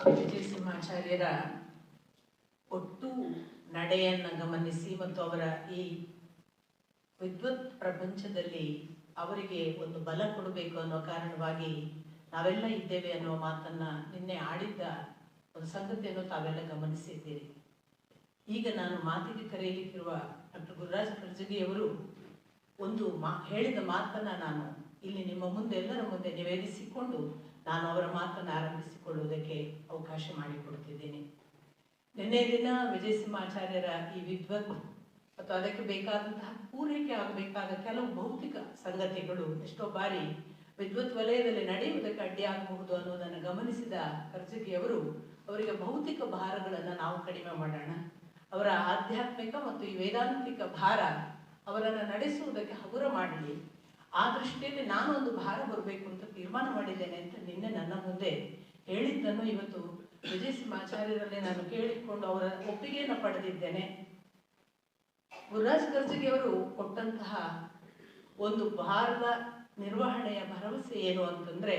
ಸಿಂಹಾಚಾರ್ಯರ ಒಟ್ಟು ನಡೆಯನ್ನು ಗಮನಿಸಿ ಮತ್ತು ಅವರ ಈ ವಿದ್ವತ್ ಪ್ರಪಂಚದಲ್ಲಿ ಅವರಿಗೆ ಒಂದು ಬಲ ಕೊಡಬೇಕು ಅನ್ನೋ ಕಾರಣವಾಗಿ ನಾವೆಲ್ಲ ಇದ್ದೇವೆ ಅನ್ನೋ ಮಾತನ್ನ ನಿನ್ನೆ ಆಡಿದ್ದ ಒಂದು ಸಂಗತಿಯನ್ನು ತಾವೆಲ್ಲ ಗಮನಿಸಿದ್ದೀರಿ. ಈಗ ನಾನು ಮಾತಿಗೆ ಕರೆಯಲಿಕ್ಕಿರುವ ಡಾಕ್ಟರ್ ಗುರುರಾಜ್ ಖರ್ಜಗಿಯವರು ಒಂದು ಮಾ, ಹೇಳಿದ ಮಾತನ್ನ ನಾನು ಇಲ್ಲಿ ನಿಮ್ಮ ಮುಂದೆ, ಎಲ್ಲರ ಮುಂದೆ ನಿವೇದಿಸಿಕೊಂಡು ನಾನು ಅವರ ಮಾತನ್ನು ಆರಂಭಿಸಿಕೊಳ್ಳುವುದಕ್ಕೆ ಅವಕಾಶ ಮಾಡಿಕೊಡ್ತಿದ್ದೇನೆ ನಿನ್ನೆ ದಿನ ವಿಜಯ ಸಿಂಹಾಚಾರ್ಯರ ಈ ವಿದ್ವತ್ ಮತ್ತು ಅದಕ್ಕೆ ಬೇಕಾದಂತಹ ಪೂರೈಕೆ ಆಗಬೇಕಾದ ಕೆಲವು ಭೌತಿಕ ಸಂಗತಿಗಳು ಎಷ್ಟೋ ಬಾರಿ ವಿದ್ವತ್ ವಲಯದಲ್ಲಿ ನಡೆಯುವುದಕ್ಕೆ ಅಡ್ಡಿಯಾಗಬಹುದು ಅನ್ನೋದನ್ನು ಗಮನಿಸಿದ ಕರ್ಜಗಿಯವರು ಅವರಿಗೆ ಭೌತಿಕ ಭಾರಗಳನ್ನು ನಾವು ಕಡಿಮೆ ಮಾಡೋಣ. ಅವರ ಆಧ್ಯಾತ್ಮಿಕ ಮತ್ತು ಈ ವೇದಾಂತಿಕ ಭಾರ ಅವರನ್ನು ನಡೆಸುವುದಕ್ಕೆ ಹಗುರ ಮಾಡಲಿ ಆ ದೃಷ್ಟಿಯಲ್ಲಿ ನಾನು ಒಂದು ಭಾರ ಬರಬೇಕು ಅಂತ ತೀರ್ಮಾನ ಮಾಡಿದ್ದೇನೆ ಅಂತ ನಿನ್ನೆ ನನ್ನ ಮುಂದೆ ಹೇಳಿದ್ದನ್ನು ಇವತ್ತು ವಿಜಯ ಸಿಂಹಾಚಾರ್ಯರಲ್ಲಿ ನಾನು ಕೇಳಿಕೊಂಡು ಅವರ ಒಪ್ಪಿಗೆಯನ್ನು ಪಡೆದಿದ್ದೇನೆ. ಗುರುರಾಜ್ ಗರ್ಜಿಗೆ ಅವರು ಕೊಟ್ಟಂತಹ ಒಂದು ಭಾರದ ನಿರ್ವಹಣೆಯ ಭರವಸೆ ಏನು ಅಂತಂದ್ರೆ,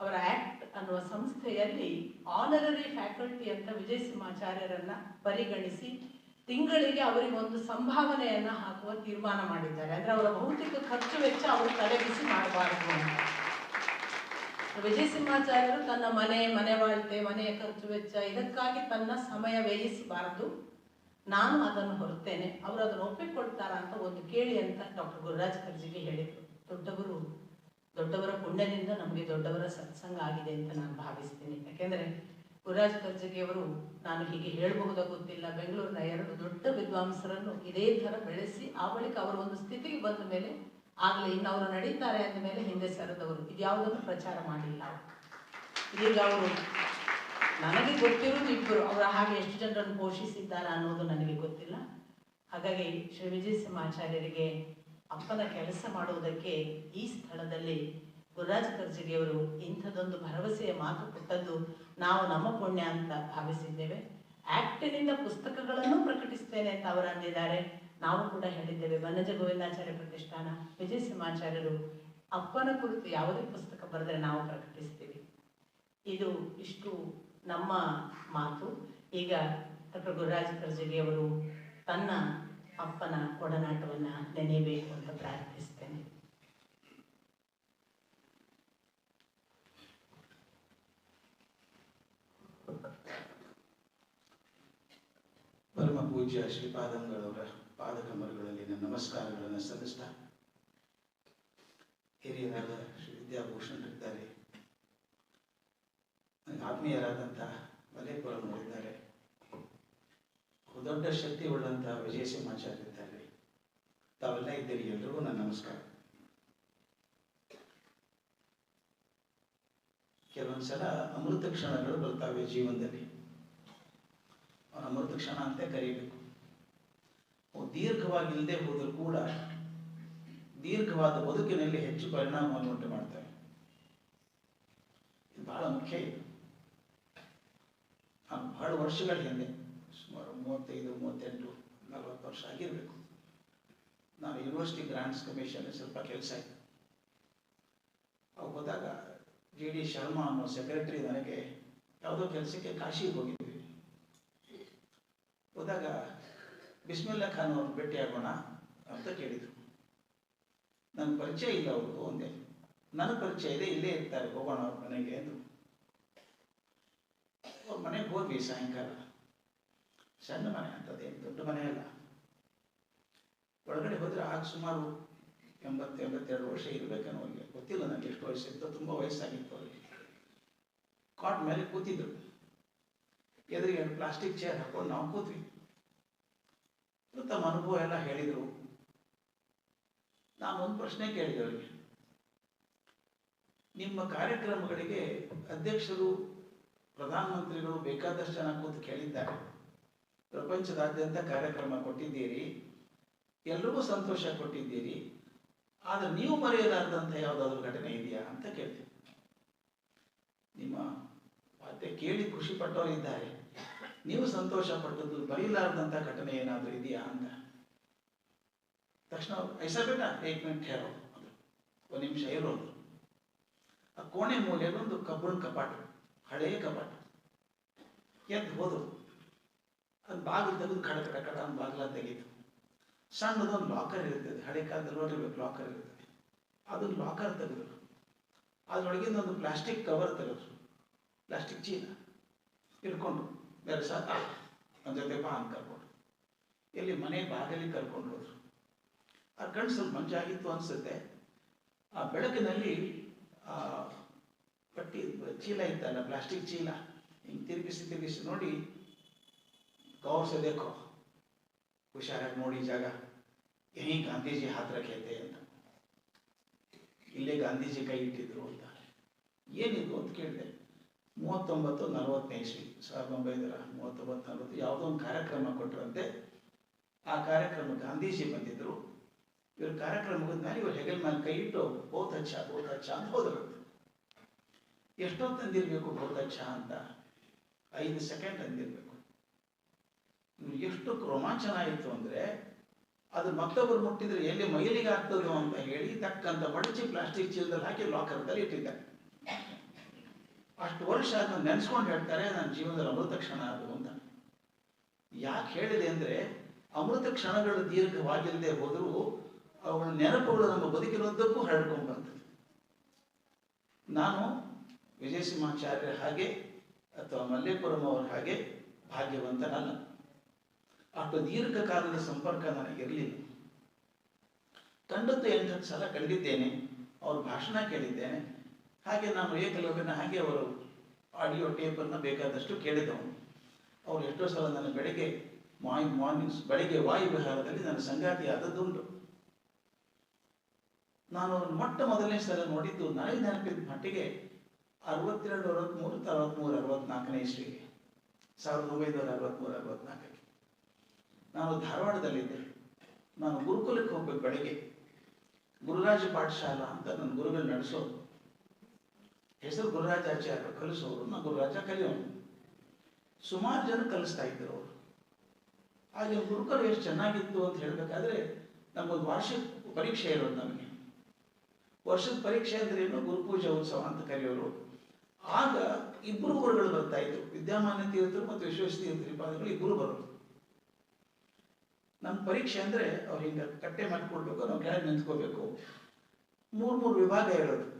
ಅವರ ಆಕ್ಟ್ ಅನ್ನುವ ಸಂಸ್ಥೆಯಲ್ಲಿ ಆನರರಿ ಫ್ಯಾಕಲ್ಟಿ ಅಂತ ವಿಜಯ ಸಿಂಹಾಚಾರ್ಯರನ್ನ ಪರಿಗಣಿಸಿ ತಿಂಗಳಿಗೆ ಅವರಿಗೆ ಒಂದು ಸಂಭಾವನೆಯನ್ನ ಹಾಕುವ ತೀರ್ಮಾನ ಮಾಡಿದ್ದಾರೆ. ಅಂದರೆ ಅವರ ಭೌತಿಕ ಖರ್ಚು ವೆಚ್ಚ ಅವರು ತಲೆಬಿಸಿ ಮಾಡಬಾರದು ಅಂತ. ವಿಜಯ ಸಿಂಹಾಚಾರ್ಯರು ತನ್ನ ಮನೆ ಮನೆ ಬಾಳ್ತೆ ಮನೆಯ ಖರ್ಚು ವೆಚ್ಚ ಇದಕ್ಕಾಗಿ ತನ್ನ ಸಮಯ ವ್ಯಯಿಸಬಾರದು. ನಾನು ಅದನ್ನು ಹೊರತೇನೆ ಅವರು ಅದನ್ನು ಒಪ್ಪಿಕೊಳ್ತಾರ ಅಂತ ಒಂದು ಕೇಳಿ ಅಂತ ಡಾಕ್ಟರ್ ಗುರುರಾಜ್ ಕರ್ಜಿಗೆ ಹೇಳಿದರು. ದೊಡ್ಡವರು ದೊಡ್ಡವರ ಪುಣ್ಯದಿಂದ ನಮಗೆ ದೊಡ್ಡವರ ಸತ್ಸಂಗ ಆಗಿದೆ ಅಂತ ನಾನು ಭಾವಿಸ್ತೀನಿ. ಯಾಕೆಂದ್ರೆ ಗುರುರಾಜ್ ಕರ್ಜಗಿಯವರು ನಾನು ಹೀಗೆ ಹೇಳಬಹುದೋ ಗೊತ್ತಿಲ್ಲ. ಬೆಂಗಳೂರಿನ ಎರಡು ದೊಡ್ಡ ವಿದ್ವಾಂಸರನ್ನು ಇದೇ ಥರ ಬೆಳೆಸಿ, ಆ ಬಳಿಕ ಅವರ ಒಂದು ಸ್ಥಿತಿಗೆ ಬಂದ ಮೇಲೆ ಆಗಲೇ ಇನ್ನು ಅವರು ನಡೀತಾರೆ ಅಂದ ಮೇಲೆ ಹಿಂದೆ ಸರದವರು. ಇದ್ಯಾವುದನ್ನು ಪ್ರಚಾರ ಮಾಡಿಲ್ಲ. ಈಗ ಅವರು ನನಗೆ ಗೊತ್ತಿರೋದು ಇಬ್ಬರು. ಅವರ ಹಾಗೆ ಎಷ್ಟು ಜನರನ್ನು ಪೋಷಿಸಿದ್ದಾರೆ ಅನ್ನೋದು ನನಗೆ ಗೊತ್ತಿಲ್ಲ. ಹಾಗಾಗಿ ಶ್ರೀ ವಿಜಯ ಸಿಂಹಾಚಾರ್ಯರಿಗೆ ಅಪ್ಪನ ಕೆಲಸ ಮಾಡುವುದಕ್ಕೆ ಈ ಸ್ಥಳದಲ್ಲಿ ಗುರುರಾಜ್ ಕರ್ಜಿಗಿಯವರು ಇಂಥದ್ದೊಂದು ಭರವಸೆಯ ಮಾತು ಕೊಟ್ಟದ್ದು ನಾವು ನಮ್ಮ ಪುಣ್ಯ ಅಂತ ಭಾವಿಸಿದ್ದೇವೆ. ಆಕ್ಟಿನಿಂದ ಪುಸ್ತಕಗಳನ್ನು ಪ್ರಕಟಿಸ್ತೇನೆ ಅಂತ ಅವರು ಅಂದಿದ್ದಾರೆ. ನಾವು ಕೂಡ ಹೇಳಿದ್ದೇವೆ. ವನಜ ಗೋವಿಂದಾಚಾರ್ಯ ಪ್ರತಿಷ್ಠಾನ, ವಿಜಯ ಸಿಂಹಾಚಾರ್ಯರು ಅಪ್ಪನ ಕುರಿತು ಯಾವುದೇ ಪುಸ್ತಕ ಬರೆದ್ರೆ ನಾವು ಪ್ರಕಟಿಸ್ತೀವಿ. ಇದು ಇಷ್ಟು ನಮ್ಮ ಮಾತು. ಈಗ ಡಾಕ್ಟರ್ ಗುರುರಾಜ ಕರ್ಜಗಿ ಅವರು ತನ್ನ ಅಪ್ಪನ ಒಡನಾಟವನ್ನು ನೆನೆಯಬೇಕು ಅಂತ ಪ್ರಾರ್ಥಿಸ್ತೇನೆ ಪೂಜ್ಯ ಶ್ರೀಪಾದಂಗಳವರ ಪಾದಕಮರಗಳಲ್ಲಿ ನನ್ನ ನಮಸ್ಕಾರಗಳನ್ನು ಸಲ್ಲಿಸ್ತಾ ಹಿರಿಯರಾದ ಶ್ರೀ ವಿದ್ಯಾಭೂಷಣರಿದ್ದಾರೆ ನನಗೆ ಆತ್ಮೀಯರಾದಂಥ ಮಲೇಪುರಮರಿದ್ದಾರೆ ದೊಡ್ಡ ಶಕ್ತಿ ಉಳ್ಳಂಥ ವಿಜಯ ಸಿಂಹಾಚಾರ್ಯ ಇದ್ದಾರೆ. ತಾವೆಲ್ಲ ಇದ್ದೀರಿ ಎಲ್ರಿಗೂ ನನ್ನ ನಮಸ್ಕಾರ. ಕೆಲವೊಂದ್ಸಲ ಅಮೃತ ಕ್ಷಣಗಳು ಬರ್ತಾವೆ ಜೀವನದಲ್ಲಿ. ಅವನ ಅಮೃತ ಕ್ಷಣ ಅಂತ ಕರೀಬೇಕು. ಅವು ದೀರ್ಘವಾಗಿಲ್ಲದೆ ಹೋದರೂ ಕೂಡ ದೀರ್ಘವಾದ ಬದುಕಿನಲ್ಲಿ ಹೆಚ್ಚು ಪರಿಣಾಮವನ್ನು ಉಂಟು ಮಾಡ್ತಾರೆ. ಇದು ಬಹಳ ಮುಖ್ಯ ಇದು. ನಾನು ಬಹಳ ವರ್ಷಗಳ ಹಿಂದೆ, ಸುಮಾರು ಮೂವತ್ತೈದು, ಮೂವತ್ತೆಂಟು, ನಲವತ್ತು ವರ್ಷ ಆಗಿರಬೇಕು. ನಾನು ಯೂನಿವರ್ಸಿಟಿ ಗ್ರಾಂಟ್ಸ್ ಕಮಿಷನ್ ಸ್ವಲ್ಪ ಕೆಲಸ ಇತ್ತು. ಅವಾಗ ಹೋದಾಗ ಜಿ ಡಿ ಶರ್ಮಾ ಅನ್ನೋ ಸೆಕ್ರೆಟರಿ ನನಗೆ ಯಾವುದೋ ಕೆಲಸಕ್ಕೆ ಕಾಶಿಗೆ ಹೋಗಿದ್ವಿ. ಹೋದಾಗ ಬಿಸ್ಮಿಲ್ಲಾ ಖಾನ್ ಅವ್ರನ್ನ ಭೇಟಿಯಾಗೋಣ ಅಂತ ಕೇಳಿದರು. ನನ್ನ ಪರಿಚಯ ಇಲ್ಲ ಅವರು ಒಂದೇ ನನ್ನ ಪರಿಚಯ ಇದೆ, ಇಲ್ಲೇ ಇರ್ತಾರೆ, ಹೋಗೋಣ ಅವ್ರ ಮನೆಗೆ ಅಂದರು. ಅವ್ರ ಮನೆಗೆ ಹೋದ್ವಿ ಸಾಯಂಕಾಲ. ಸಣ್ಣ ಮನೆ ಅಂತದೇನು ದೊಡ್ಡ ಮನೆ ಅಲ್ಲ. ಒಳಗಡೆ ಹೋದರೆ ಆಗ ಸುಮಾರು ಎಂಬತ್ತು, ಎಂಬತ್ತೆರಡು ವರ್ಷ ಇರಬೇಕನ್ನೋ ಅವ್ರಿಗೆ ಗೊತ್ತಿಲ್ಲ ನನಗೆ ಎಷ್ಟು ವಯಸ್ಸಿತ್ತು ತುಂಬ ವಯಸ್ಸಾಗಿತ್ತು ಅವ್ರಿಗೆ. ಕಾಟ್ ಮೇಲೆ ಕೂತಿದ್ರು. ಎದುರಿಗೆ ಪ್ಲಾಸ್ಟಿಕ್ ಚೇರ್ ಹಾಕೊಂಡು ನಾವು ಕೂತ್ವಿ ತಮ್ಮ ಅನುಭವ ಎಲ್ಲ ಹೇಳಿದರು. ನಾನು ಒಂದು ಪ್ರಶ್ನೆ ಕೇಳಿದೆ ಅವರಿಗೆ. ನಿಮ್ಮ ಕಾರ್ಯಕ್ರಮಗಳಿಗೆ ಅಧ್ಯಕ್ಷರು, ಪ್ರಧಾನಮಂತ್ರಿಗಳು ಬೇಕಾದಷ್ಟು ಜನ ಕೂತು ಕೇಳಿದ್ದಾರೆ. ಪ್ರಪಂಚದಾದ್ಯಂತ ಕಾರ್ಯಕ್ರಮ ಕೊಟ್ಟಿದ್ದೀರಿ. ಎಲ್ರಿಗೂ ಸಂತೋಷ ಕೊಟ್ಟಿದ್ದೀರಿ. ಆದರೆ ನೀವು ಮರೆಯಲಾರದಂಥ ಯಾವುದಾದ್ರೂ ಘಟನೆ ಇದೆಯಾ ಅಂತ ಕೇಳಿದೆ ನಿಮ್ಮ ವಾದ್ಯ ಕೇಳಿ ಖುಷಿ ಪಟ್ಟವರು ಇದ್ದಾರೆ ನೀವು ಸಂತೋಷ ಪಟ್ಟದ್ದು ಬರೀಲಾರ್ದಂತ ಘಟನೆ ಏನಾದರೂ ಇದೆಯಾ ಅಂತ. ತಕ್ಷಣ ಐಸಬೇಟ ಐಸಾ ಬೇಟ ಏಕ್ ಮಿನಿಟ್ ಹೇರೋ ಒಂದ್ ಒಂದು ನಿಮಿಷ ಇರೋದು ಆ ಕೋಣೆ ಮೂಲೆಯಲ್ಲಿ ಒಂದು ಕಬ್ಬಣ ಕಪಾಟ ಹಳೆಯ ಕಪಾಟ. ಎದ್ದು ಹೋದ್ರು. ಅದು ಬಾಗಿಲು ತೆಗೆದು ಕಡ ಕಡ ಕಡ ಅಂತ ಬಾಗಿಲ ತೆಗೀತು. ಸಣ್ಣದೊಂದು ಲಾಕರ್ ಇರ್ತದೆ, ಹಳೆ ಕಾಲದಲ್ಲಿ ನೋಡಿರ್ಬೇಕು ಲಾಕರ್ ಇರ್ತದೆ. ಅದು ಲಾಕರ್ ತೆಗೆದ್ರು. ಅದರೊಳಗಿಂದ ಒಂದು ಪ್ಲಾಸ್ಟಿಕ್ ಕವರ್ ತೆಗೆದ್ರು. ಪ್ಲಾಸ್ಟಿಕ್ ಚೀಲ. ಇಟ್ಕೊಂಡು ದರ್ಶ ನನ್ನ ಜೊತೆ ಬಾ ಕರ್ಕೊಂಡು ಇಲ್ಲಿ ಮನೆ ಬಾಗಿಲಿ ಕರ್ಕೊಂಡು ಹೋದ್ರು. ಆ ಕಣ್ಣು ಸ್ವಲ್ಪ ಮಂಜಾಗಿತ್ತು ಅನಿಸುತ್ತೆ. ಆ ಬೆಳಕಿನಲ್ಲಿ, ಆ ಪಟ್ಟಿ, ಚೀಲ ಇತ್ತಲ್ಲ, ಪ್ಲಾಸ್ಟಿಕ್ ಚೀಲ, ಹಿಂಗೆ ತಿರುಗಿಸಿ ತಿರುಗಿಸಿ ನೋಡಿ ಗೌರ್ಸೋದೇಕೋ ಹುಷಾರಾಗಿ ನೋಡಿ ಜಾಗ. ಯಹಿ ಗಾಂಧೀಜಿ ಹಾತ್ ರಖೇತೆ ಅಂತ. ಇಲ್ಲೇ ಗಾಂಧೀಜಿ ಕೈ ಇಟ್ಟಿದ್ರು ಅಂತ. ಏನಿದು ಅಂತ ಕೇಳಿದೆ. ಮೂವತ್ತೊಂಬತ್ತು ನಲವತ್ತನೇ ಇಸ್ವಿ ಸಾವಿರದ ಒಂಬೈನೂರ ಮೂವತ್ತೊಂಬತ್ತು ನಲವತ್ತು ಯಾವುದೋ ಒಂದು ಕಾರ್ಯಕ್ರಮ ಕೊಟ್ಟರಂತೆ. ಆ ಕಾರ್ಯಕ್ರಮ ಗಾಂಧೀಜಿ ಬಂದಿದ್ರು. ಇವ್ರ ಕಾರ್ಯಕ್ರಮ ಮುಗಿದ್ಮೇಲೆ ಇವ್ರು ಹೆಗಲ್ ಮೇಲೆ ಕೈ ಇಟ್ಟು ಬಹುತ್ ಅಚ್ಚ ಬಹುತ್ ಅಚ್ಚ ಅಂತ ಹೋದ್ರಂತೆ ಎಷ್ಟೊತ್ತು ಅಂದಿರಬೇಕು ಬಹುತ್ ಅಚ್ಚ ಅಂತ? ಐದು ಸೆಕೆಂಡ್ ಅಂದಿರಬೇಕು. ಎಷ್ಟು ರೋಮಾಂಚನ ಆಯಿತು ಅಂದರೆ ಅದು ಮತ್ತೊಬ್ಬರು ಮುಟ್ಟಿದ್ರೆ ಎಲ್ಲಿ ಮೈಲಿಗೆ ಆಗ್ತದೋ ಅಂತ ಹೇಳಿ ತಕ್ಕಂತ ಮಡಚಿ ಪ್ಲಾಸ್ಟಿಕ್ ಚೀಲದಲ್ಲಿ ಹಾಕಿ ಲಾಕರ್ದಲ್ಲಿ ಇಟ್ಟಿದ್ದಾರೆ. ಅಷ್ಟು ವರ್ಷ ಅದನ್ನ ನೆನೆಸ್ಕೊಂಡು ಹೇಳ್ತಾರೆ, ನನ್ನ ಜೀವನದಲ್ಲಿ ಅಮೃತ ಕ್ಷಣ ಅದು ಅಂತ. ಯಾಕೆ ಹೇಳಿದೆ ಅಂದರೆ, ಅಮೃತ ಕ್ಷಣಗಳು ದೀರ್ಘವಾಗಿಲ್ಲದೆ ಹೋದರೂ ಅವುಗಳ ನೆನಪುಗಳು ನಮ್ಮ ಬದುಕಿನದ್ದಕ್ಕೂ ಹರಡ್ಕೊಂಡು ಬರ್ತದೆ. ನಾನು ವಿಜಯ ಸಿಂಹಾಚಾರ್ಯರ ಹಾಗೆ ಅಥವಾ ಮಲ್ಲೇಪುರಂ ಅವರ ಹಾಗೆ ಭಾಗ್ಯವಂತನಲ್ಲ. ಅಷ್ಟು ದೀರ್ಘಕಾಲದ ಸಂಪರ್ಕ ನನಗಿರಲಿಲ್ಲ ಕಂಡದ್ದು ಎಂಟತ್ತು ಸಲ ಕಂಡಿದ್ದೇನೆ ಅವ್ರ ಭಾಷಣ ಕೇಳಿದ್ದೇನೆ ಹಾಗೆ ನಾನು ಏಕಲವ್ಯನ ಹಾಗೆ ಅವರು ಆಡಿಯೋ ಟೇಪನ್ನು ಬೇಕಾದಷ್ಟು ಕೇಳಿದವನು ಅವರು ಎಷ್ಟೋ ಸಲ ನನ್ನ ಬೆಳಗ್ಗೆ ಮಾಯ್ ಮಾರ್ನಿಂಗ್ಸ್ ಬೆಳಗ್ಗೆ ವಾಯುವಿಹಾರದಲ್ಲಿ ನನ್ನ ಸಂಗಾತಿ ಆದದ್ದುಂಟು ನಾನು ಮೊಟ್ಟ ಮೊದಲನೇ ಸಲ ನೋಡಿದ್ದು ನನಗೆ ನೆನಪಿದ ಮಟ್ಟಿಗೆ ಅರವತ್ತೆರಡು, ಅರವತ್ಮೂರು ಅರವತ್ತ್ಮೂರು ಅರವತ್ನಾಲ್ಕನೇ ಇಸ್ವಿಗೆ. ಸಾವಿರದ ಒಂಬೈನೂರ ಅರವತ್ಮೂರು, ಅರವತ್ನಾಲ್ಕಕ್ಕೆ. ನಾನು ಧಾರವಾಡದಲ್ಲಿದ್ದೆ. ನಾನು ಗುರುಕುಲಕ್ಕೆ ಹೋಗ್ಬೇಕು ಬೆಳಗ್ಗೆ. ಗುರುರಾಜ ಪಾಠಶಾಲಾ ಅಂತ ನನ್ನ ಗುರುಗಳು ನಡೆಸೋದು. ಹೆಸರು ಗುರುರಾಜಾಚಾರ್ಯ ಕಲಿಸೋರು ನಾ ಗುರುರಾಜ ಕಲಿಯೋನು. ಸುಮಾರು ಜನ ಕಲಿಸ್ತಾ ಇದ್ದರು ಅವರು. ಹಾಗೆ ಗುರುಕರು ಎಷ್ಟು ಚೆನ್ನಾಗಿತ್ತು ಅಂತ ಹೇಳಬೇಕಾದ್ರೆ, ನಮಗೊಂದು ವಾರ್ಷಿಕ ಪರೀಕ್ಷೆ ಇರೋದು ನಮಗೆ. ವರ್ಷದ ಪರೀಕ್ಷೆ ಏನು? ಗುರುಪೂಜಾ ಉತ್ಸವ ಅಂತ ಕರೆಯೋರು. ಆಗ ಇಬ್ಬರು ಗುರುಗಳು ಬರ್ತಾ ಇದ್ರು. ವಿದ್ಯಾಮಾನ್ಯ ತೀರ್ಥರು ಮತ್ತು ವಿಶ್ವೇಶ್ವರ ಪಾದಗಳು ಇಬ್ಬರು ಬರೋರು. ನಮ್ಮ ಪರೀಕ್ಷೆ ಅಂದ್ರೆ ಅವ್ರು ಹಿಂಗೆ ಕಟ್ಟೆ ಮಾಡ್ಕೊಡ್ಬೇಕು, ನಾವು ಕೆಳಗೆ ನಿಂತ್ಕೋಬೇಕು. ಮೂರು ಮೂರು ವಿಭಾಗ ಇರೋದು.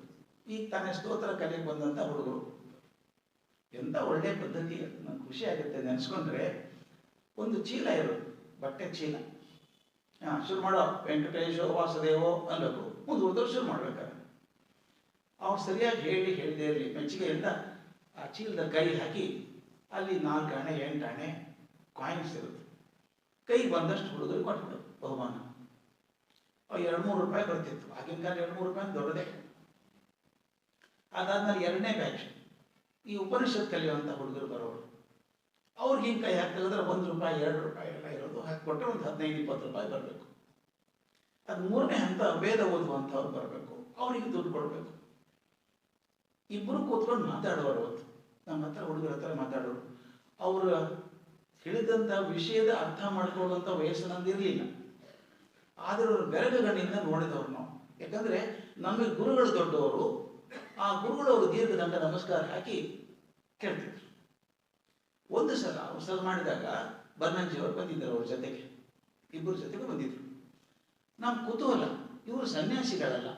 ಈಗ ತಾನೇ ಸ್ತೋತ್ರ ಕಲೆಗೆ ಬಂದಂತ ಹುಡುಗರು. ಎಂತ ಒಳ್ಳೆ ಪದ್ಧತಿ, ನಂಗೆ ಖುಷಿ ಆಗುತ್ತೆ ನೆನೆಸ್ಕೊಂಡ್ರೆ, ಒಂದು ಚೀಲ ಇರೋದು, ಬಟ್ಟೆ ಚೀಲ. ಹಾಂ, ಶುರು ಮಾಡೋ, ವೆಂಕಟೇಶೋ, ವಾಸುದೇವೋ ಅನ್ಬೇಕು ಮುಂದುವರೆದವ್ರು ಶುರು ಮಾಡ್ಬೇಕಾದ್ರೆ. ಅವ್ರು ಸರಿಯಾಗಿ ಹೇಳಿ, ಹೇಳಿದೆ ಇರಲಿ. ಮೆಚ್ಚುಗೆಯಿಂದ ಆ ಚೀಲದ ಕೈ ಹಾಕಿ, ಅಲ್ಲಿ ನಾಲ್ಕು ಆಣೆ, ಎಂಟು ಆಣೆ ಕಾಯಿನ್ಸ್ ಇರುತ್ತೆ. ಕೈ ಬಂದಷ್ಟು ಹುಡುಗರು ಕೊಟ್ಬಿಡು, ಬಹುಮಾನ. ಎರಡು ಮೂರು ರೂಪಾಯಿ ಬರ್ತಿತ್ತು. ಆಗಿನ ಕಾಲ ಎರಡು ಮೂರು ರೂಪಾಯಿ ದೊಡ್ಡದೇ. ಅದಾದ್ಮೇಲೆ ಎರಡನೇ ಬ್ಯಾಚ್ ಈ ಉಪನಿಷತ್ ಕಲಿಯುವಂಥ ಹುಡುಗರು ಬರೋರು. ಅವ್ರಿಗೆ ಹಿಂಗೆ ಕೈ ಹಾಕಿ ತೆಗೆದ್ರೆ ಒಂದು ರೂಪಾಯಿ, ಎರಡು ರೂಪಾಯಿ ಎಲ್ಲ ಇರೋದು. ಹಾಕಿಕೊಟ್ರೆ ಒಂದು ಹದಿನೈದು, ಇಪ್ಪತ್ತು ರೂಪಾಯಿ ಬರಬೇಕು. ಅದು ಮೂರನೇ ಹಂತ ವೇದ ಓದುವಂಥವ್ರು ಬರಬೇಕು. ಅವರಿಗೆ ದುಡ್ಡು ಕೊಡಬೇಕು. ಇಬ್ಬರು ಕೂತ್ಕೊಂಡು ಮಾತಾಡೋರು ಅವತ್ತು. ನಮ್ಮ ಹತ್ರ ಹುಡುಗರ ಹತ್ರ ಮಾತಾಡೋರು. ಅವರು ತಿಳಿದಂಥ ವಿಷಯದ ಅರ್ಥ ಮಾಡ್ಕೊಳ್ಳುವಂಥ ವಯಸ್ಸು ನಂದು ಇರಲಿಲ್ಲ. ಆದರೆ ಅವರು ಬೆರಗಗಣ್ಣಿಂದ ನೋಡಿದವ್ರು ನಾವು. ಯಾಕಂದ್ರೆ ನಮಗೆ ಗುರುಗಳು ದೊಡ್ಡವರು ಆ ಗುರುಗಳು ಅವರು ದೀರ್ಘದಂಡ ನಮಸ್ಕಾರ ಹಾಕಿ ಕೇಳ್ತಿದ್ರು. ಒಂದು ಸಲ ಅವರು ಸಲ ಮಾಡಿದಾಗ ಬರ್ನಂಜಿಯವರು ಬಂದಿದ್ದರು ಅವ್ರ ಜೊತೆಗೆ. ಇಬ್ಬರ ಜೊತೆಗೆ ಬಂದಿದ್ರು. ನಮ್ಮ ಕುತೂಹಲ, ಇವರು ಸನ್ಯಾಸಿಗಳಲ್ಲ.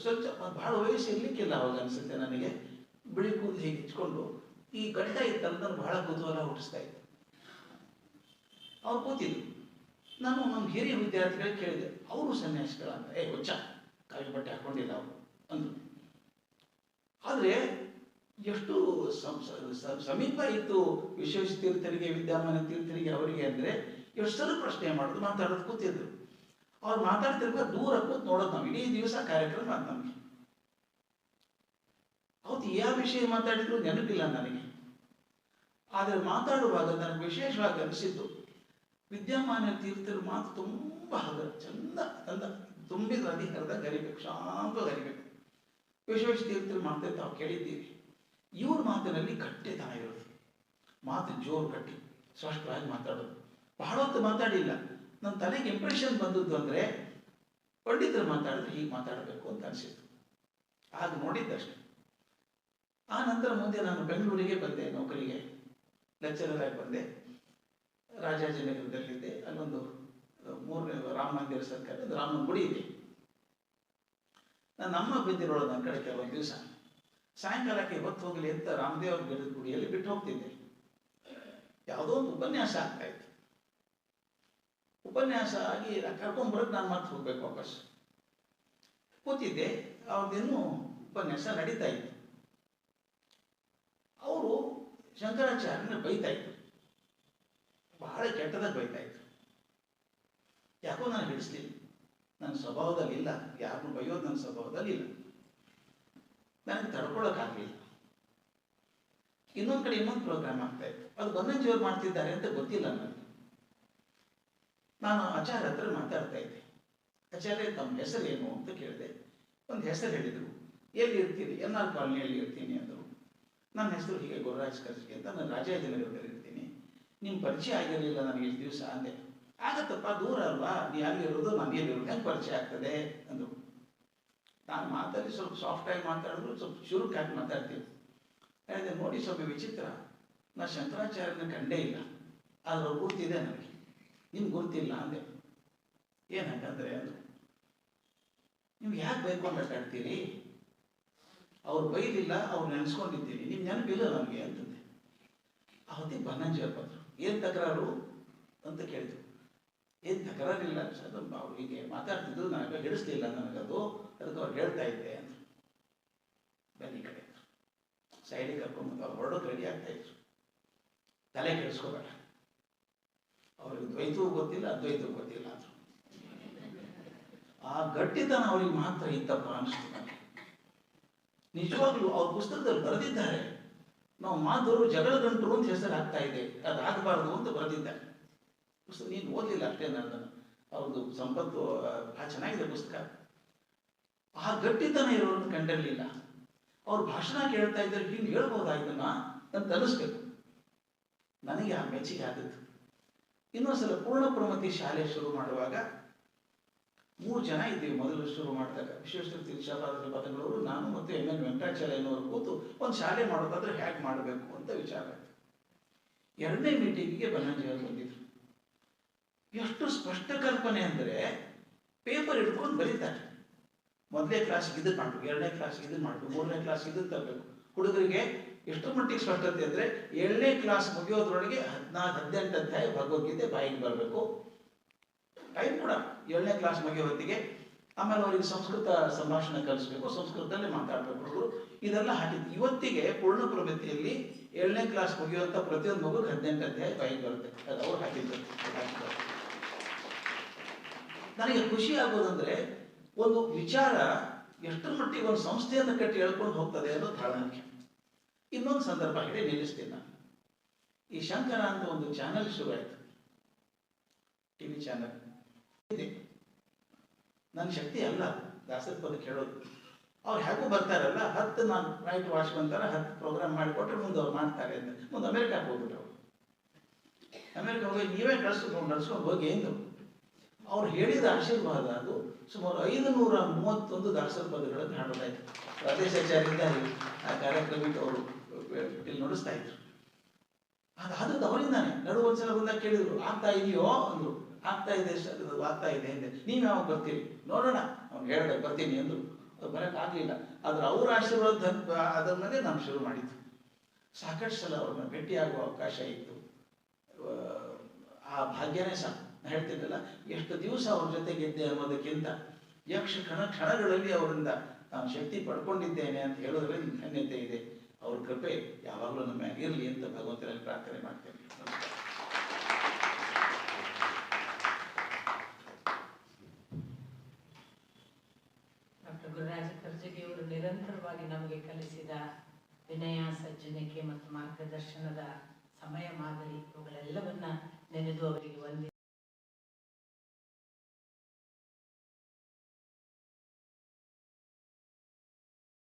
ಸ್ವಚ್ಛ ಬಹಳ ವಯಸ್ಸು ಇರ್ಲಿಕ್ಕಿಲ್ಲ ಅವಾಗ ಅನ್ಸುತ್ತೆ ನನಗೆ ಬಿಳಿ ಕೂದಲು ಹೀಗೆ ಈ ಗಡ್ಡ ಇತ್ತಂದ್ರೆ ಬಹಳ ಕುತೂಹಲ ಹುಟ್ಟಿಸ್ತಾ ಇತ್ತು ಅವ್ರು ಕೂತಿದ್ರು. ನಾನು ನಮ್ಮ ಹಿರಿಯ ವಿದ್ಯಾರ್ಥಿಗಳಿಗೆ ಕೇಳಿದೆ, ಅವರು ಸನ್ಯಾಸಿಗಳಂತ ಏ, ಹುಚ್ಚ. ಕಾವಿ ಬಟ್ಟೆ ಹಾಕೊಂಡಿಲ್ಲ ಅವರು ಅಂದ್ರು. ಆದರೆ ಎಷ್ಟು ಸಮೀಪ ಇತ್ತು ವಿಶೇಷ ತೀರ್ಥರಿಗೆ ವಿದ್ಯಾಮಾನ ತೀರ್ಥರಿಗೆ ಅವರಿಗೆ ಅಂದ್ರೆ ಎಷ್ಟು ಸಲ ಪ್ರಶ್ನೆ ಮಾಡೋದು ಮಾತಾಡೋದು ಕೂತಿದ್ರು. ಅವ್ರು ಮಾತಾಡ್ತಿರ್ಬೇಕು ದೂರ ಕೂತ್ ನೋಡೋದು ನಾವು, ಇಡೀ ದಿವಸ ಕಾರ್ಯಕ್ರಮ ಅದು ನಮಗೆ. ಅವತ್ತು ಯಾವ ವಿಷಯ ಮಾತಾಡಿದ್ರು ನೆನಪಿಲ್ಲ ನನಗೆ. ಆದರೆ ಮಾತಾಡುವಾಗ ನನಗೆ ವಿಶೇಷವಾಗಿ ಅನಿಸಿದ್ದು ವಿದ್ಯಮಾನ ತೀರ್ಥರು ಮಾತು ತುಂಬ ಹಗ ಚಂದ ತಂದ ತುಂಬಿದ ನದಿ ಹರಿದ ಗರಿಬೇಕು ಶಾಂತ ಗರಿಬೇಕು ವಿಶ್ವೇಶ ತೀರ್ಥರು ತಾವು ಕೇಳಿದ್ದೀವಿ ಇವ್ರ ಮಾತಿನಲ್ಲಿ ಗಟ್ಟಿತನ ಇರೋದು ಮಾತು ಜೋರು ಗಟ್ಟಿ, ಸ್ಪಷ್ಟವಾಗಿ ಮಾತಾಡೋದು. ಬಹಳ ಹೊತ್ತು ಮಾತಾಡಿಲ್ಲ. ನನ್ನ ತಲೆಗೆ ಇಂಪ್ರೆಷನ್ ಬಂದದ್ದು ಅಂದ್ರೆ ಪಂಡಿತರು ಮಾತಾಡಿದ್ರೆ ಹೀಗೆ ಮಾತಾಡಬೇಕು ಅಂತ ಅನಿಸಿತು ಆಗ ನೋಡಿದ್ದಷ್ಟೆ. ಆ ನಂತರ ಮುಂದೆ ನಾನು ಬೆಂಗಳೂರಿಗೆ ಬಂದೆ, ನೌಕರಿಗೆ. ಲೆಕ್ಚರರ್ ಆಗಿ ಬಂದೆ. ರಾಜಾಜಿನಗರದಲ್ಲಿದ್ದೆ. ಅಲ್ಲೊಂದು ಮಂದಿರ ಸರ್ಕಾರ ರಾಮನ ಗುಡಿ ಇದೆ. ಬಿದ್ದಿರೋಳು ನನ್ನ ಕಡೆ ಕೆಲವೊಂದು ದಿವಸ ಸಾಯಂಕಾಲಕ್ಕೆ ಇವತ್ತು ಹೋಗಲಿ ಅಂತ ರಾಮದೇವ್ರ ಗಿಡದ ಗುಡಿಯಲ್ಲಿ ಬಿಟ್ಟು ಹೋಗ್ತಿದ್ದೆ. ಯಾವುದೋ ಒಂದು ಉಪನ್ಯಾಸ ಆಗ್ತಾ ಇತ್ತು. ಉಪನ್ಯಾಸ ಆಗಿ ಕರ್ಕೊಂಬರಕ್ಕೆ ನಾನು ಮತ್ತೆ ಹೋಗ್ಬೇಕು ವಾಪಸ್. ಕೂತಿದ್ದೆ ಅವ್ರದ್ದೇನು ಉಪನ್ಯಾಸ ನಡೀತಾ ಇತ್ತು. ಅವರು ಶಂಕರಾಚಾರ್ಯನ ಬೈತಾ ಇದ್ರು. ಬಹಳ ಕೆಟ್ಟದಾಗ ಬೈತಾ ಇದ್ರು. ಯಾಕೋ ನಾನು ಹಿಡಿಸ್ಲಿಲ್ಲ ನನ್ನ ಸ್ವಭಾವದಲ್ಲಿ ಇಲ್ಲ ಯಾರನ್ನು ಬೈಯೋದು ನನ್ನ ಸ್ವಭಾವದಲ್ಲಿ ಇಲ್ಲ ನನಗೆ ತಡ್ಕೊಳ್ಳೋಕ್ಕಾಗಲಿಲ್ಲ ಇನ್ನೊಂದು ಕಡೆ ಇನ್ನೊಂದು ಪ್ರೋಗ್ರಾಮ್ ಆಗ್ತಾ ಇತ್ತು. ಅದು ಜೋರು ಮಾಡ್ತಿದ್ದಾರೆ ಅಂತ ಗೊತ್ತಿಲ್ಲ ನನಗೆ. ನಾನು ಆಚಾರ್ಯ ಹತ್ರ ಮಾತಾಡ್ತಾ ಇದ್ದೆ. ಆಚಾರ್ಯ, ತಮ್ಮ ಹೆಸರು ಏನು ಅಂತ ಕೇಳಿದೆ. ಒಂದು ಹೆಸರು ಹೇಳಿದರು. ಎಲ್ಲಿ ಇರ್ತೀರಿ ಎನ್ ಆರ್ ಕಾಲೋನಿಯಲ್ಲಿ ಇರ್ತೀನಿ ಅಂದರು. ನನ್ನ ಹೆಸರು ಹೀಗೆ ಗುರುರಾಜ್ ಕರ್ಜಿಗೆ ಅಂತ ನಾನು ರಾಜಾಜಿನಗರದಲ್ಲಿ ಇರ್ತೀನಿ ನಿಮ್ಮ ಪರಿಚಯ ಆಗಿರಲಿಲ್ಲ ನನಗೆ ಇಷ್ಟು ದಿವಸ ಅಂದೆ. ಆಗತ್ತಪ್ಪ, ದೂರ ಅಲ್ವಾ? ನೀ ಅಲ್ಲಿರೋದು ನಾನು ಇರೋದು, ಹೆಂಗೆ ಪರಿಚಯ ಆಗ್ತದೆ ಅಂದರು. ನಾನು ಮಾತಾಡಿ ಸ್ವಲ್ಪ ಸಾಫ್ಟಾಗಿ ಮಾತಾಡಿದ್ರು, ಸ್ವಲ್ಪ ಚುರುಕಾಗಿ ಮಾತಾಡ್ತೀವಿ ಹೇಳಿದೆ ನೋಡಿ ಸ್ವಲ್ಪ ವಿಚಿತ್ರ. ನಾ ಶಂಕರಾಚಾರ್ಯನ ಕಂಡೇ ಇಲ್ಲ. ಆದ್ರೆ ಅವ್ರು ಗುರ್ತಿದೆ ನನಗೆ. ನಿಮ್ಗೆ ಗುರ್ತಿಲ್ಲ ಅಂದೆ. ಏನಂತಂದ್ರೆ ಅಂದರು ನೀವು ಯಾಕೆ ಬೇಕು ಅಂತ ಕಾಡ್ತೀರಿ ಅವ್ರು ಬೈದಿಲ್ಲ ಅವ್ರು ನೆನೆಸ್ಕೊಂಡಿದ್ದೀನಿ ನಿಮ್ ನೆನಪಿಲ್ಲ ನನಗೆ ಅಂತಂದೆ. ಅವತ್ತಿಗೆ ಬನ್ನಂಜಿ ಬಂದರು. ಏನು ತಕರಾರು? ಅಂತ ಕೇಳಿದ್ರು. ಏನು ತಕರಾರಿಲ್ಲ ಸರ್ ಅವ್ರು ಹೀಗೆ ಮಾತಾಡ್ತಿದ್ರು, ನನಗೆ ಹಿಡಿಸ್ಲಿಲ್ಲ ನನಗದು ಅದಕ್ಕೆ ಅವ್ರು ಹೇಳ್ತಾ ಇದ್ದೆ ಅಂತ. ಬನ್ನಿ ಕಡೆ. ಸೈಡಿಗೆ ಕರ್ಕೊಂಡ್ಬಂದು ಅವ್ರು ಹೊರಡೋಕೆ ರೆಡಿ ಆಗ್ತಾ ಇದ್ರು. ತಲೆ ಕೆಡಿಸ್ಕೋಬೇಡ. ಅವ್ರಿಗೆ ದ್ವೈತವೂ ಗೊತ್ತಿಲ್ಲ, ಅದ್ವೈತವೂ ಗೊತ್ತಿಲ್ಲ ಅಂದರು. ಆ ಗಟ್ಟಿತನ ಅವ್ರಿಗೆ ಮಾತ್ರ ಇತ್ತಪ್ಪ ಅನಿಸ್ತು ನನಗೆ. ನಿಜವಾಗ್ಲೂ ಅವ್ರ ಪುಸ್ತಕದಲ್ಲಿ ಬರೆದಿದ್ದಾರೆ. ನಾವು ಮಾಧವರು ಜಗಳ ಗಂಟರು ಅಂತ ಹೆಸರು ಆಗ್ತಾ ಇದೆ. ಅದು ಅಂತ ಬರೆದಿದ್ದಾರೆ. ಪುಸ್ತಕ, ನೀನು ಓದಲಿಲ್ಲ ಅಷ್ಟೇ ನನ್ನ ಅವ್ರದ್ದು ಸಂಪತ್ತು ಭಾಳ ಚೆನ್ನಾಗಿದೆ ಪುಸ್ತಕ. ಆ ಗಟ್ಟಿತನ ಇರೋರನ್ನು ಕಂಡಿರಲಿಲ್ಲ. ಅವ್ರು ಭಾಷಣ ಕೇಳ್ತಾ ಇದ್ದಾರೆ ಹಿಂಗೆ ಹೇಳ್ಬೋದಾ ಇದನ್ನ ಅಂತ ಅನಿಸ್ಬೇಕು ನನಗೆ ಆ ಮೆಚ್ಚುಗೆ ಆದದ್ದು. ಇನ್ನೊಂದ್ಸಲ ಪೂರ್ಣ ಪ್ರಮತಿ ಶಾಲೆ ಶುರು ಮಾಡುವಾಗ ಮೂರು ಜನ ಇದ್ದೀವಿ ಮೊದಲು ಶುರು ಮಾಡಿದಾಗ. ವಿಶ್ವೇಶ್ವರ ತೀರ್ಥಾಪಾದ ಪದಗಳವರು, ನಾನು ಮತ್ತು ಎಂ ಎನ್. ವೆಂಕಟಾಚಲಯ್ಯನವರು ಕೂತು ಒಂದು ಶಾಲೆ ಮಾಡೋದಾದ್ರೆ ಹೇಗೆ ಮಾಡಬೇಕು ಅಂತ ವಿಚಾರ ಆಯ್ತು. ಎರಡನೇ ಮೀಟಿಂಗಿಗೆ ಬನ್ನಂಜಿಯವರು ಬಂದಿದ್ರು. ಎಷ್ಟು ಸ್ಪಷ್ಟ ಕಲ್ಪನೆ ಅಂದರೆ ಪೇಪರ್ ಹಿಡ್ಕೊಂಡು ಬರೀತಾರೆ. ಮೊದಲನೇ ಕ್ಲಾಸ್ಗೆ ಇದು ಮಾಡಬೇಕು, ಎರಡನೇ ಕ್ಲಾಸ್ಗೆ ಇದು ಮಾಡಬೇಕು, ಮೂರನೇ ಕ್ಲಾಸ್ಗೆ ಇದನ್ನು ತರಬೇಕು. ಹುಡುಗರಿಗೆ ಎಷ್ಟು ಮಟ್ಟಿಗೆ ಸ್ಪಷ್ಟತೆ ಅಂದರೆ ಏಳನೇ ಕ್ಲಾಸ್ ಮುಗಿಯೋದ್ರೊಳಗೆ ಹದಿನಾಲ್ಕು, ಹದಿನೆಂಟು ಅಧ್ಯಾಯ ಭಗವದ್ಗೀತೆ ಬಾಯಿಗೆ ಬರಬೇಕು. ಟೈಮ್ ಕೂಡ ಏಳನೇ ಕ್ಲಾಸ್ ಮುಗಿಯೋ ಹೊತ್ತಿಗೆ ಆಮೇಲೆ ಅವರಿಗೆ ಸಂಸ್ಕೃತ ಸಂಭಾಷಣೆ ಕಲಿಸ್ಬೇಕು, ಸಂಸ್ಕೃತದಲ್ಲಿ ಮಾತಾಡಬೇಕು ಹುಡುಗರು. ಇದೆಲ್ಲ ಹಾಕಿದ್ದು. ಇವತ್ತಿಗೆ ಪೂರ್ಣ ಪ್ರಗತಿಯಲ್ಲಿ ಏಳನೇ ಕ್ಲಾಸ್ ಮುಗಿಯುವಂಥ ಪ್ರತಿಯೊಂದು ಮಗು ಹದಿನೆಂಟು ಅಧ್ಯಾಯ ಬಾಯಿಗೆ ಬರುತ್ತೆ. ಅದು ಅವ್ರು ಹಾಕಿದ್ದು. ನನಗೆ ಖುಷಿ ಆಗೋದಂದ್ರೆ ಒಂದು ವಿಚಾರ ಎಷ್ಟರ ಮಟ್ಟಿಗೆ ಒಂದು ಸಂಸ್ಥೆಯನ್ನು ಕಟ್ಟಿ ಹೇಳ್ಕೊಂಡು ಹೋಗ್ತದೆ ಅನ್ನೋದು ಬಹಳ ಮುಖ್ಯ ಇನ್ನೊಂದು ಸಂದರ್ಭ ಹೇಳಿ ನಿಲ್ಲಿಸ್ತೀನಿ ನಾನು. ಈ ಶಂಕರ ಅಂತ ಒಂದು ಚಾನೆಲ್ ಶುರುವಾಯಿತು. ಟಿವಿ ಚಾನೆಲ್ ಇದೆ. ನನ್ನ ಶಕ್ತಿ ಅಲ್ಲ, ದಾಸರ ಪದ ಕೇಳೋದು. ಅವ್ರು ಹೇಗೂ ಬರ್ತಾರಲ್ಲ, ಹತ್ತು ನಾನು ನೈಟ್ ವಾಚ್ ಬಂತಾರ ಹತ್ತು ಪ್ರೋಗ್ರಾಮ್ ಮಾಡಿಕೊಟ್ರೆ ಮುಂದೆ ಅವ್ರು ಮಾಡ್ತಾರೆ ಅಂತ. ಮುಂದೆ ಅಮೆರಿಕಕ್ಕೆ ಹೋಗ್ಬಿಟ್ರು ಅವ್ರು. ಅಮೆರಿಕ ಹೋಗಿ ನೀವೇ ಕಳಿಸ್ಕೊಂಡು ನಡ್ಸ್ಕೊಂಡು ಹೋಗಿ ಎಂದು. ಅವ್ರು ಹೇಳಿದ ಆಶೀರ್ವಾದ ಅದು. ಸುಮಾರು ಐದು ನೂರ ಮೂವತ್ತೊಂದು ದಾಸರ ಪದಗಳನ್ನು ಪ್ರದೇಶ ಆ ಕಾರ್ಯಕ್ರಮಕ್ಕೆ ಅವರು ಇಲ್ಲಿ ನೋಡಿಸ್ತಾ ಇದ್ರು. ಅದಾದದ್ದು ಅವರಿಂದಾನೆ ನಡು ಒಂದ್ಸಲ ಬಂದ ಕೇಳಿದ್ರು ಆಗ್ತಾ ಇದೆಯೋ? ಅಂದ್ರು. ಆಗ್ತಾ ಇದೆ ಆಗ್ತಾ ಇದೆ ಅಂದೆ. ನೀವು ಯಾವಾಗ ಬರ್ತೀರಿ? ನೋಡೋಣ. ಅವ್ನು ಹೇಳಿದೆ ಬರ್ತೀನಿ ಅಂದ್ರು. ಅದು ಬರಕ್ ಆಗ್ಲಿಲ್ಲ. ಆದ್ರೆ ಅವ್ರ ಆಶೀರ್ವಾದ ಅದರ ಮೇಲೆ ನಾನು ಶುರು ಮಾಡಿದ್ದು. ಸಾಕಷ್ಟು ಸಲ ಅವ್ರನ್ನ ಭೇಟಿಯಾಗುವ ಅವಕಾಶ ಇತ್ತು. ಆ, ಭಾಗ್ಯನೇ ಸಾಕು. ಹೇಳ್ತಿದ್ದಲ್ಲ, ಎಷ್ಟು ದಿವಸ ಅವ್ರ ಜೊತೆಗಿದ್ದೆ ಅನ್ನೋದಕ್ಕಿಂತ ಯಕ್ಷ ಕ್ಷಣ ಕ್ಷಣಗಳಲ್ಲಿ ಅವರಿಂದ ನಾನು ಶಕ್ತಿ ಪಡ್ಕೊಂಡಿದ್ದೇನೆ ಅಂತ ಹೇಳೋದ್ರಲ್ಲಿ ಧನ್ಯತೆ ಇದೆ. ಅವ್ರ ಕೃಪೆ ಯಾವಾಗಲೂ ನಮ್ಮ ಮ್ಯಾಗಿರಲಿ ಅಂತ ಭಗವಂತನಲ್ಲಿ ಪ್ರಾರ್ಥನೆ ಮಾಡ್ತೇನೆ. ನಿರಂತರವಾಗಿ ನಮಗೆ ಕಲಿಸಿದ ವಿನಯ, ಸಜ್ಜನಿಕೆ ಮತ್ತು ಮಾರ್ಗದರ್ಶನದ ಸಮಯ ಮಾದರಿ ಇವುಗಳೆಲ್ಲವನ್ನ ನೆನೆದು ಅವರಿಗೆ ವಂದಿ